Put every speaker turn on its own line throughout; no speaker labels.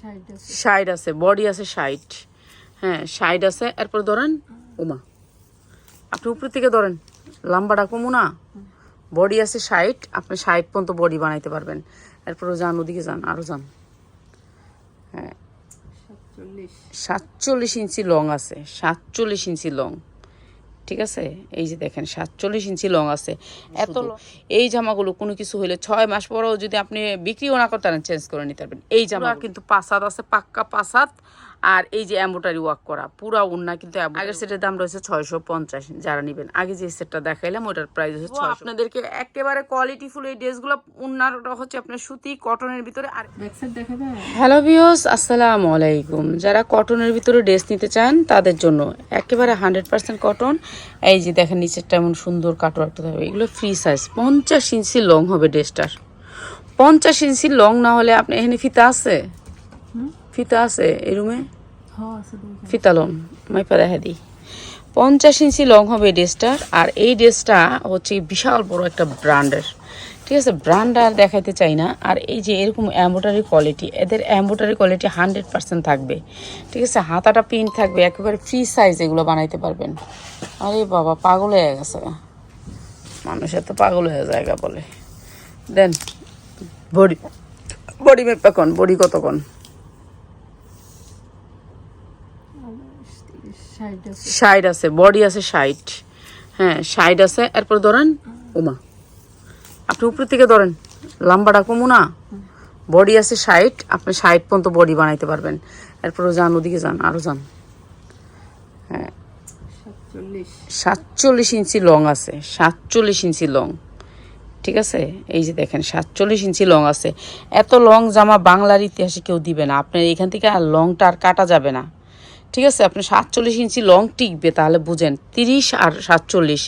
Side আছে।
Side আছে body আছে সাইড হ্যাঁ সাইড আছে এরপর ধরেন ওমা আপনি উপর থেকে ধরেন লম্বাটা কমু না বডি আছে সাইড আপনি সাইড পর্যন্ত বডি বানাইতে পারবেন। এরপরও যান ওদিকে যান আরও যান। হ্যাঁ।
সাতচল্লিশ।
সাতচল্লিশ ইঞ্চি লং আছে সাতচল্লিশ ইঞ্চি লং ঠিক আছে? এই যে দেখেন সাতচল্লিশ ইঞ্চি লং আছে। এত এই জামাগুলো কোনো কিছু হইলে ছয় মাস পরেও যদি আপনি বিক্রিও না করতে চেঞ্জ করে নিতে পারবেন। এই জামা কিন্তু পাসাদ আছে পাক্কা পাসাদ। আর এই যে এম্বোটারি ওয়ার্ক করা পুরা উন্না কিন্তু আগের সেটের দাম রয়েছে ছয়শো পঞ্চাশ যারা নেবেন। আগে যে সেটটা দেখাইলাম ওটার প্রাইস হচ্ছে আপনাদেরকে একেবারে কোয়ালিটি ফুল এই ড্রেসগুলো উন্নারটা হচ্ছে আপনার সুতি কটনের ভিতরে আর
ব্যাক সাইড দেখাবে?
হ্যালো বিয়স আসসালামু আলাইকুম। যারা কটনের ভিতরে ড্রেস নিতে চান তাদের জন্য একেবারে হান্ড্রেড পার্সেন্ট কটন এই যে দেখেন নিচেরটা এমন সুন্দর কাটওয়ার্কটা হবে এগুলো ফ্রি সাইজ পঞ্চাশ ইঞ্চি লং হবে ড্রেসটার পঞ্চাশ ইঞ্চি লং না হলে আপনি এখানে ফিতা আছে? ফিতা আছে এই রুমে?
আছে দেখেন
ফিতা মাইপা দেখা দিই পঞ্চাশ ইঞ্চি লং হবে এই ড্রেসটার আর এই ড্রেসটা হচ্ছে বিশাল বড় একটা ব্র্যান্ডের। ঠিক আছে ব্র্যান্ড আর দেখাইতে চাই না। আর এই যে এরকম অ্যাম্বোটারি কোয়ালিটি এদের অ্যাম্বোটারি কোয়ালিটি হান্ড্রেড পার্সেন্ট থাকবে। ঠিক আছে হাতাটা প্রিন্ট থাকবে একেবারে ফ্রি সাইজ এগুলো বানাইতে পারবেন। আরে বাবা পাগল হয়ে গেছে। মানুষ এত পাগল হয়ে জায়গা বলে। দেন বডি বডি মেপা কন বডি কত
সাইড আছে।
বডি আছে সাইড হ্যাঁ সাইড আছে এরপর ধরেন উমা। আপনি উপর থেকে ধরেন লাম্বাটা কমু না। বডি আছে সাইড আপনি সাইড পর্যন্ত বডি বানাইতে পারবেন। এরপরও যান ওদিকে যান আরও যান। হ্যাঁ।
সাতচল্লিশ।
সাতচল্লিশ ইঞ্চি লং আছে সাতচল্লিশ ইঞ্চি লং ঠিক আছে? এই যে দেখেন সাতচল্লিশ ইঞ্চি লং আছে। এত লং জামা বাংলার ইতিহাসে কেউ দিবে না। আপনার এখান থেকে আর লংটা আর কাটা যাবে না। ঠিক আছে? আপনি সাতচল্লিশ ইঞ্চি লং টিকবে, তাহলে বুঝেন, তিরিশ আর সাতচল্লিশ।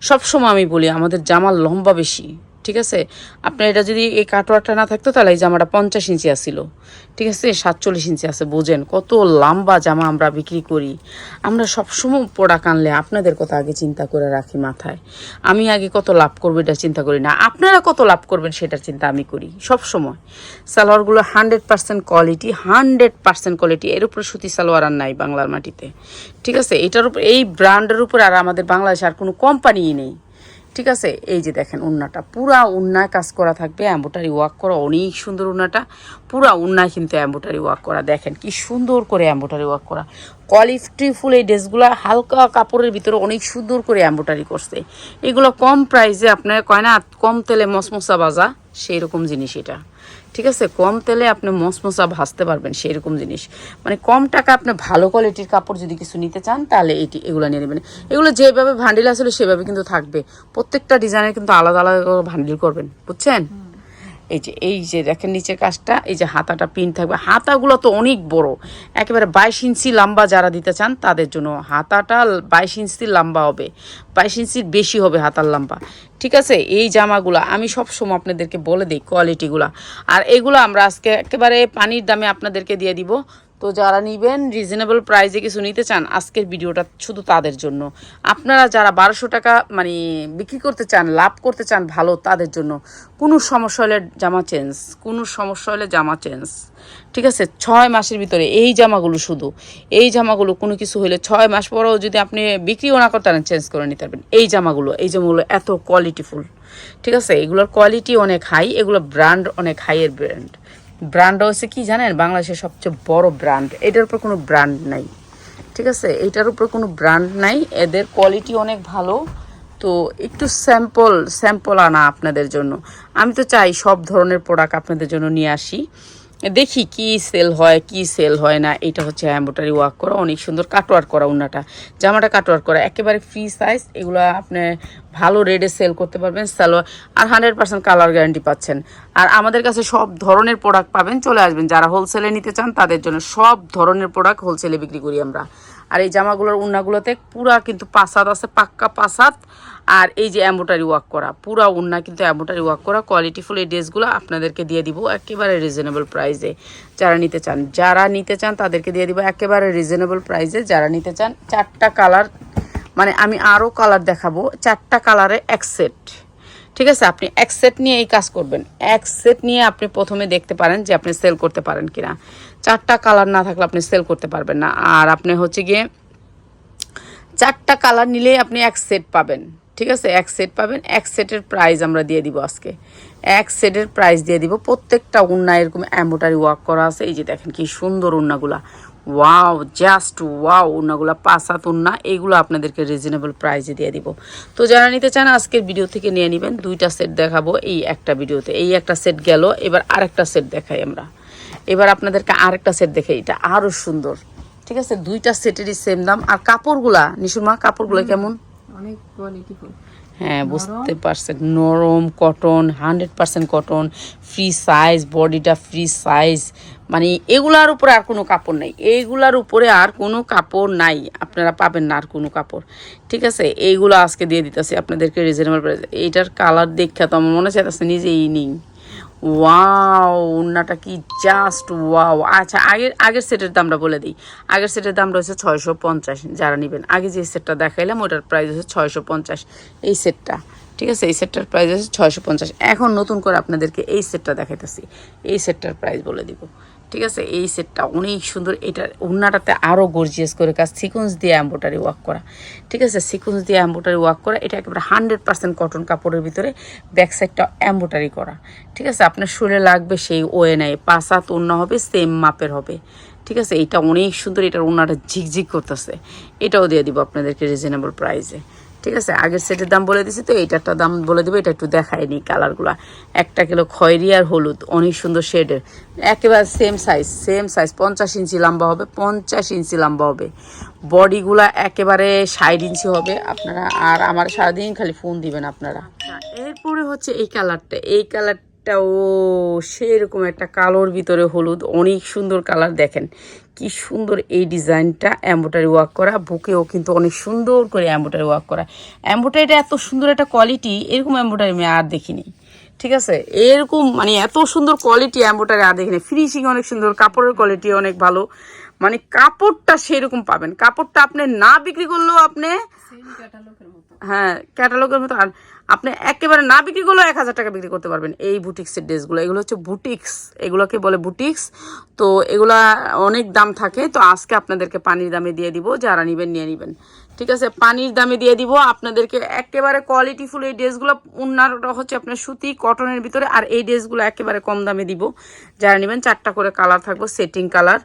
সবসময় আমি বলি, আমাদের জামার লম্বা বেশি। ঠিক আছে? আপনার এটা যদি এই কাটোয়ারটা না থাকতো, তাহলে এই জামাটা পঞ্চাশ ইঞ্চি আসছিল ঠিক আছে? সাতচল্লিশ ইঞ্চি আছে, বোঝেন? কত লম্বা জামা আমরা বিক্রি করি। আমরা সবসময় প্রোডাক্ট আনলে আপনাদের কথা আগে চিন্তা করে রাখি মাথায়। আমি আগে কত লাভ করব এটা চিন্তা করি না। আপনারা কত লাভ করবেন সেটার চিন্তা আমি করি সব সময় সালোয়ারগুলো hundred percent quality, hundred percent quality. এর উপরে সুতি সালোয়ার আর নাই বাংলার মাটিতে। ঠিক আছে? এটার উপর, এই ব্র্যান্ডের উপর আর আমাদের বাংলাদেশে আর কোনো কোম্পানিই নেই। ঠিক আছে? এই যে দেখেন উন্নাটা। পুরা উন্নায় কাজ করা থাকবে অ্যাম্বোটারি ওয়াক করা, অনেক সুন্দর উন্নাটা। পুরা উন্নায় কিন্তু অ্যাম্বোটারি ওয়াক করা। দেখেন কি সুন্দর করে অ্যাম্বোটারি ওয়ার্ক করা। কোয়ালিটি ফুল এই ড্রেসগুলো হালকা কাপড়ের ভিতরে অনেক সুন্দর করে অ্যাম্বোটারি করছে। এগুলো কম প্রাইসে আপনার কয় না, কম তেলে মশমশা বাজা সেই রকম জিনিস এটা। ঠিক আছে, কম তেলে আপনি মশমশা ভাসতে পারবেন সেই রকম জিনিস। মানে কম টাকা আপনি ভালো কোয়ালিটির কাপড় যদি কিছু নিতে চান, তাহলে এটি, এগুলো নিয়ে নেবেন। এগুলো যেভাবে ভান্ডিল আসলে সেভাবে কিন্তু থাকবে। প্রত্যেকটা ডিজাইনের কিন্তু আলাদা আলাদা ভান্ডিল করবেন। বুঝছেন? এই যে এই যে দেখেন নিচের কাজটা, এই যে হাতাটা পিন থাকবে। হাতাগুলো তো অনেক বড়। একেবারে বাইশ ইঞ্চি লম্বা যারা দিতে চান, তাদের জন্য হাতাটা বাইশ ইঞ্চি লম্বা হবে। বাইশ ইঞ্চির বেশি হবে হাতার লম্বা। ঠিক আছে? এই জামাগুলো আমি সবসময় আপনাদেরকে বলে দিই কোয়ালিটিগুলো আর এগুলো আমরা আজকে একেবারে পানির দামে আপনাদেরকে দিয়ে দিব। তো যারা নিবেন রিজনেবল প্রাইসে কিছু নিতে চান, আজকের ভিডিওটা শুধু তাদের জন্য। আপনারা যারা বারোশো টাকা মানে বিক্রি করতে চান, লাভ করতে চান ভালো, তাদের জন্য। কোনো সমস্যা হলে জামা চেঞ্জ, কোনো সমস্যা হলে জামা চেঞ্জ। ঠিক আছে? ছয় মাসের ভিতরে এই জামাগুলো শুধু। এই জামাগুলো কোনো কিছু হলে ছয় মাস পরেও যদি আপনি বিক্রিও না করতে পারেন চেঞ্জ করে নিতে পারবেন। এই জামাগুলো এই জামাগুলো এত কোয়ালিটিফুল ঠিক আছে? এগুলোর কোয়ালিটি অনেক হাই এগুলো ব্র্যান্ড অনেক হাইয়ের ব্র্যান্ড ব্র্যান্ড হচ্ছে কি জানেন? বাংলাদেশের সবচেয়ে বড় ব্র্যান্ড এটার উপর কোনো ব্র্যান্ড নাই। ঠিক আছে? এটার উপর কোনো ব্র্যান্ড নাই। এদের কোয়ালিটি অনেক ভালো। তো একটু স্যাম্পল স্যাম্পল আনা আপনাদের জন্য। আমি তো চাই সব ধরনের প্রোডাক্ট আপনাদের জন্য নিয়ে আসি। দেখি কি সেল হয়, কি সেল হয় না। এটা হচ্ছে এম্বোটারি ওয়ার্ক করা, অনেক সুন্দর কাটওয়ার্ক করা উন্নাটা জামাটা কাটওয়ার্ক করা, একেবারে ফ্রি সাইজ এগুলো আপনি ভালো রেটে সেল করতে পারবেন, সালোয়ার, আর হান্ড্রেড পার্সেন্ট কালার গ্যারান্টি পাচ্ছেন। আর আমাদের কাছে সব ধরনের প্রোডাক্ট পাবেন, চলে আসবেন। যারা হোলসেলে নিতে চান, তাদের জন্য সব ধরনের প্রোডাক্ট হোলসেলে বিক্রি করি আমরা। আর এই জামাগুলোর উন্নাগুলোতে পুরা কিন্তু পাসাদ আছে, পাক্কা পাসাদ। আর এই যে এম্বোটারি ওয়ার্ক করা, পুরা উন্না কিন্তু এম্বোটারি ওয়ার্ক করা কোয়ালিটিফুল এই ড্রেসগুলো আপনাদেরকে দিয়ে দিব একেবারে রিজনেবল প্রাইসে যারা নিতে চান, যারা নিতে চান, তাদেরকে দিয়ে দিব একেবারে রিজনেবল প্রাইসে যারা নিতে চান, চারটা কালার মানে আমি আরও কালার দেখাবো। চারটা কালারে এক সেট ঠিক আছে? আপনি এক সেট নিয়ে এই কাজ করবেন। এক সেট নিয়ে আপনি প্রথমে দেখতে পারেন যে আপনি সেল করতে পারেন কিনা। চারটা কালার না থাকলে আপনি সেল করতে পারবেন না। আর আপনি হচ্ছে গিয়ে চারটা কালার নিলেই আপনি এক সেট পাবেন। ঠিক আছে? এক সেট পাবেন। এক সেটের প্রাইস আমরা দিয়ে দিব আজকে। এক সেটের প্রাইস দিয়ে দিব। প্রত্যেকটা উন্না এরকম অ্যাম্বোটারি ওয়ার্ক করা আছে। এই যে দেখেন কি সুন্দর উন্নাগুলা। ওয়াও জাস্ট ওয়াও উন্নাগুলা পাঁচ হাত উন্না এইগুলো আপনাদেরকে রিজনেবল প্রাইসে দিয়ে দিব। তো যারা নিতে চান আজকের ভিডিও থেকে নিয়ে নেবেন দুইটা সেট দেখাবো এই একটা ভিডিওতে এই একটা সেট গেল এবার আরেকটা সেট দেখাই আমরা। এবার আপনাদেরকে আরেকটা সেট দেখে এটা আরও সুন্দর। ঠিক আছে? দুইটা সেটেরই সেম দাম। আর কাপড়গুলা নিশুমা কাপড়গুলো কেমন?
অনেক কোয়ালিটিফুল
হ্যাঁ বুঝতে পারছেন। নরম cotton hundred percent cotton free size বডিটা ফ্রি সাইজ মানে এগুলার উপরে আর কোনো কাপড় নাই। এইগুলার উপরে আর কোনো কাপড় নাই। আপনারা পাবেন না আর কোনো কাপড়। ঠিক আছে? এইগুলো আজকে দিয়ে দিতেছি আপনাদেরকে রিজনেবল প্রাইস এইটার কালার দেখা তো আমার মনে চাইতেছে নিজেই নিই। ওয়াও ওড়নাটা কি জাস্ট ওয়াও আচ্ছা আগের আগের সেটের দামটা বলে দিই। আগের সেটের দামটা হচ্ছে ছয়শো পঞ্চাশ যারা নেবেন। আগে যে সেটটা দেখাইলাম, ওটার প্রাইস হচ্ছে ছয়শো পঞ্চাশ। এই সেটটা, ঠিক আছে? এই সেটটার প্রাইস হচ্ছে ছয়শো পঞ্চাশ। এখন নতুন করে আপনাদেরকে এই সেটটা দেখাইতেছি। এই সেটটার প্রাইস বলে দিব। ঠিক আছে? এই সেটটা অনেক সুন্দর। এটা ওড়নাটাতে আরও গর্জিয়াস করে কাজ সিকোয়েন্স দিয়ে এম্বোটারি ওয়ার্ক করা। ঠিক আছে? সিকোয়েন্স দিয়ে এম্বোটারি ওয়ার্ক করা। এটা একেবারে হান্ড্রেড পার্সেন্ট কটন কাপড়ের ভিতরে ব্যাক সাইডটা এম্বোটারি করা। ঠিক আছে? আপনার শরীরে লাগবে সেই ওয়ে নাই পাঁচ হাত ওড়না হবে সেম মাপের হবে। ঠিক আছে? এটা অনেক সুন্দর, এটার ওনাটা ঝিকঝিক করতেছে। এটাও দিয়ে দিব আপনাদেরকে রিজনেবল প্রাইসে ঠিক আছে? আগের সেটের দাম বলে দিছি তো, এইটারটা দাম বলে দেবো, এটা একটু দেখায়নি কালারগুলো। একটা কিলো খয়েরি আর হলুদ, অনেক সুন্দর শেডের। একেবারে সেম সাইজ সেম সাইজ পঞ্চাশ ইঞ্চি লম্বা হবে, পঞ্চাশ ইঞ্চি লম্বা হবে। বডিগুলা একেবারে ষাট ইঞ্চি হবে, আপনারা আর আমার সারাদিন খালি ফোন দিবেন আপনারা। এরপরে হচ্ছে এই কালারটা এই কালারটাও সেরকম একটা কালোর ভিতরে হলুদ। অনেক সুন্দর কালার দেখেন। কি সুন্দর এই ডিজাইনটা এম্বোটারি ওয়ার্ক করা। বুকেও কিন্তু অনেক সুন্দর করে এম্বোটারি ওয়ার্ক করা। এম্বোটারিটা এত সুন্দর একটা কোয়ালিটি এরকম এম্বোটারি আমি আর দেখিনি। ঠিক আছে? এরকম মানে এত সুন্দর কোয়ালিটি এম্বোটারি আর দেখিনি। ফিনিশিং অনেক সুন্দর কাপড়ের কোয়ালিটি অনেক ভালো। মানে কাপড়টা সেরকম পাবেন। কাপড়টা আপনি না বিক্রি করলেও আপনি হ্যাঁ ক্যাটালগের মতো। আর আপনি একেবারে না বিক্রি করলেও এক হাজার টাকা বিক্রি করতে পারবেন। এই বুটিক্সের ড্রেসগুলো, এগুলো হচ্ছে বুটিক্স। এগুলোকে বলে বুটিক্স। তো এগুলা অনেক দাম থাকে। তো আজকে আপনাদেরকে পানির দামে দিয়ে দিব। যারা নিবেন, নিয়ে নেবেন। ঠিক আছে? পানির দামে দিয়ে দিব। আপনাদেরকে একেবারে কোয়ালিটিফুল এই ড্রেসগুলো উন্নারটা হচ্ছে আপনার সুতি কটনের ভিতরে। আর এই ড্রেসগুলো একেবারে কম দামে দিব। যারা নেবেন, চারটা করে কালার থাকব সেটিং কালার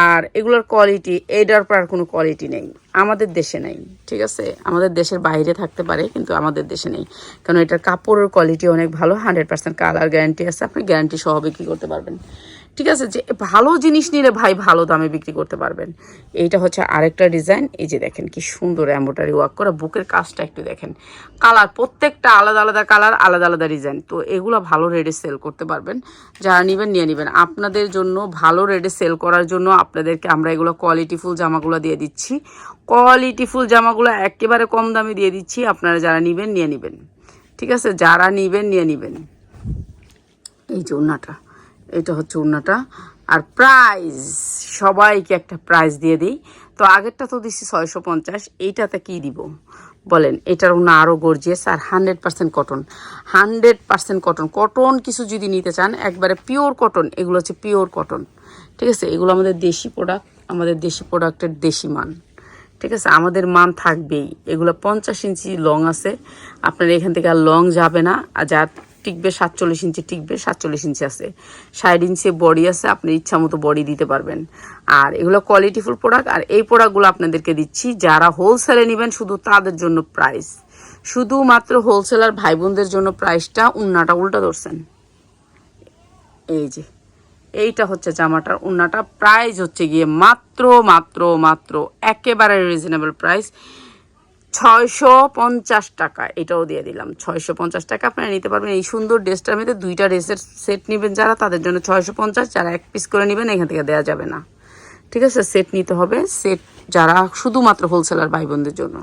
আর এগুলোর কোয়ালিটি এইটার পর আর কোনো কোয়ালিটি নেই। আমাদের দেশে নেই, ঠিক আছে? আমাদের দেশের বাইরে থাকতে পারে, কিন্তু আমাদের দেশে নেই। কারণ এটার কাপড়ের কোয়ালিটি অনেক ভালো হান্ড্রেড পার্সেন্ট কালার গ্যারান্টি আছে। আপনি গ্যারান্টি সহ বিক্রি করতে পারবেন। ঠিক আছে? যে ভালো জিনিস নিলে ভাই ভালো দামে বিক্রি করতে পারবেন। এইটা হচ্ছে আরেকটা ডিজাইন। এই যে দেখেন কি সুন্দর এম্বোটারি ওয়ার্ক করা। বুকের কাজটা একটু দেখেন। কালার প্রত্যেকটা আলাদা আলাদা কালার আলাদা আলাদা ডিজাইন তো এগুলো ভালো রেটে সেল করতে পারবেন। যারা নেবেন, নিয়ে নেবেন। আপনাদের জন্য ভালো রেটে সেল করার জন্য আপনাদেরকে আমরা এগুলো কোয়ালিটিফুল জামাগুলো দিয়ে দিচ্ছি। কোয়ালিটিফুল জামাগুলো একেবারে কম দামে দিয়ে দিচ্ছি। আপনারা যারা নেবেন, নিয়ে নেবেন। ঠিক আছে? যারা নেবেন, নিয়ে নেবেন। এই যে ওড়নাটা। এটা হচ্ছে ওড়নাটা আর প্রাইস সবাইকে একটা প্রাইস দিয়ে দিই। তো আগেরটা তো দিচ্ছি ছয়শো পঞ্চাশ, এইটাতে কী দিব? বলেন, এটার ওনা আরও গর্জিয়াস আর hundred percent cotton hundred percent cotton cotton কিছু যদি নিতে চান, একবারে পিওর কটন এগুলো হচ্ছে পিওর কটন ঠিক আছে? এগুলো আমাদের দেশি প্রোডাক্ট আমাদের দেশি প্রোডাক্টের দেশি মান। ঠিক আছে? আমাদের মান থাকবেই। এগুলো পঞ্চাশ ইঞ্চি লং আছে। আপনার এখান থেকে আর লং যাবে না। আর যা টিকবে, সাতচল্লিশ ইঞ্চি টিকবে, সাতচল্লিশ ইঞ্চি আছে। ষাট ইঞ্চি বডি আছে, আপনি ইচ্ছা মতো বডি দিতে পারবেন। আর এগুলো কোয়ালিটিফুল প্রোডাক্ট আর এই প্রোডাক্টগুলো আপনাদেরকে দিচ্ছি, যারা হোলসেলে নেবেন শুধু তাদের জন্য প্রাইস শুধুমাত্র হোলসেলার ভাই বোনদের জন্য প্রাইসটা উন্নাটা উল্টা ধরছেন। এই যে, এইটা হচ্ছে জামাটার উন্নাটা। প্রাইস হচ্ছে গিয়ে মাত্র মাত্র মাত্র একেবারে রিজনেবল প্রাইস ছয়শো পঞ্চাশ টাকা, এটাও দিয়ে দিলাম। ছয়শো পঞ্চাশ টাকা আপনারা নিতে পারবেন। এই সুন্দর ড্রেসটার মধ্যে দুইটা ড্রেসের সেট নেবেন যারা, তাদের জন্য ছয়শো পঞ্চাশ, যারা এক পিস করে নেবেন, এখান থেকে দেওয়া যাবে না। ঠিক আছে? সেট নিতে হবে। সেট যারা শুধুমাত্র হোলসেলার ভাই বোনদের জন্য।